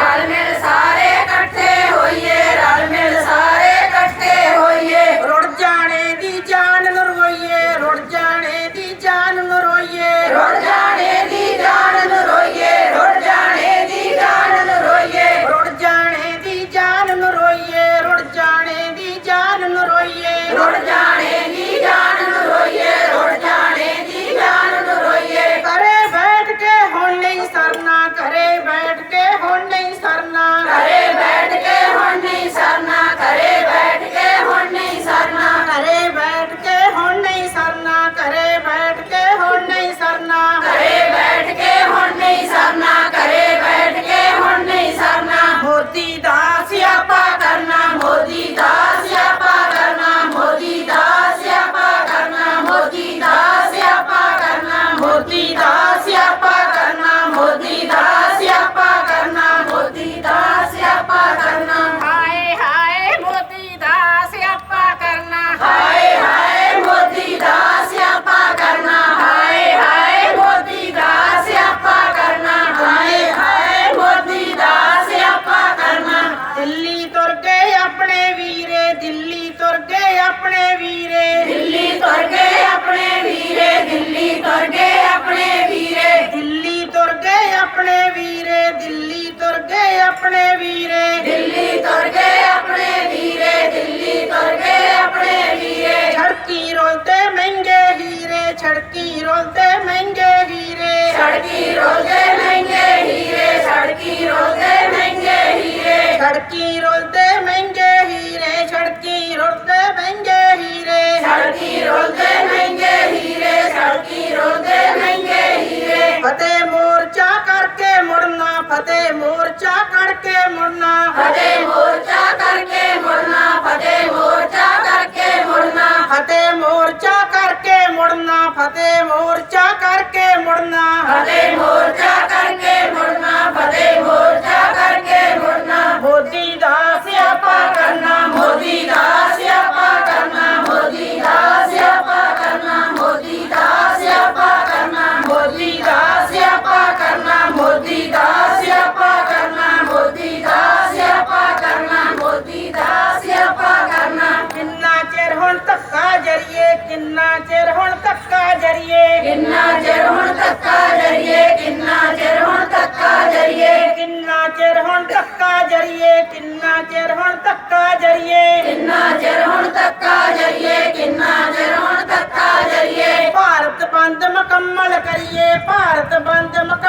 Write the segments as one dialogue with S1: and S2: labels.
S1: ਰਲ ਮਿਲ ਸਾਰੇ ਇਕੱਠੇ ਹੋਈਏ ਰਲ ਮਿਲ ਸਾਰੇ ਇਕੱਠੇ ਹੋਈਏ।
S2: ਰੁੜ ਜਾਣੇ ਦੀ ਜਾਨ ਨੂੰ ਰੋਈਏ ਰੁੜ ਜਾਣੇ ਦੀ ਜਾਨ ਨੂੰ ਰੋਈਏ
S1: ਰੁੜ
S2: ਫਤਿਹ ਮੋਰਚਾ ਕਰਕੇ ਮੁੜਨਾ। ਫਤਿਹ ਮੋਰਚਾ ਚਿਰ ਹੁਣ ਧੱਕਾ ਜਰੀਏ। ਕਿੰਨਾ ਚਿਰ ਹੁਣ ਧੱਕਾ ਜਰੀਏ
S1: ਕਿੰਨਾ ਚਿਰ ਹੁਣ ਧੱਕਾ ਜਰੀਏ।
S2: ਭਾਰਤ ਬੰਦ ਮੁਕੰਮਲ ਕਰੀਏ ਭਾਰਤ ਬੰਦ ਮੁਕੰਮਲ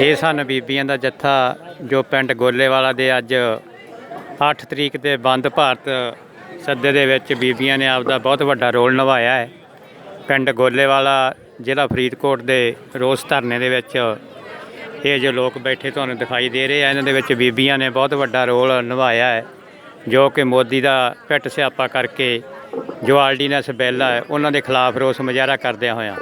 S3: ਇਹ ਸਨ ਬੀਬੀਆਂ ਦਾ ਜੱਥਾ ਜੋ ਪਿੰਡ ਗੋਲੇਵਾਲਾ ਦੇ ਅੱਜ 8 ਤਰੀਕ ਦੇ ਬੰਦ ਭਾਰਤ ਸੱਦੇ ਦੇ ਵਿੱਚ ਬੀਬੀਆਂ ਨੇ ਆਪਦਾ ਬਹੁਤ ਵੱਡਾ ਰੋਲ ਨਿਭਾਇਆ ਹੈ। ਪਿੰਡ ਗੋਲੇਵਾਲਾ ਜ਼ਿਲ੍ਹਾ ਫਰੀਦਕੋਟ ਦੇ ਰੋਸ ਧਰਨੇ ਦੇ ਵਿੱਚ ਇਹ ਜੋ ਲੋਕ ਬੈਠੇ ਤੁਹਾਨੂੰ ਦਿਖਾਈ ਦੇ ਰਹੇ ਆ, ਇਹਨਾਂ ਦੇ ਵਿੱਚ ਬੀਬੀਆਂ ਨੇ ਬਹੁਤ ਵੱਡਾ ਰੋਲ ਨਿਭਾਇਆ ਹੈ, ਜੋ ਕਿ ਮੋਦੀ ਦਾ ਪਿੱਟ ਸਿਆਪਾ ਕਰਕੇ ਜੋ ਆਰਡੀਨੈਂਸ ਬਿੱਲ ਹੈ, ਉਹਨਾਂ ਦੇ ਖਿਲਾਫ ਰੋਸ ਮੁਜ਼ਾਹਰਾ ਕਰਦਿਆਂ ਹੋਇਆਂ।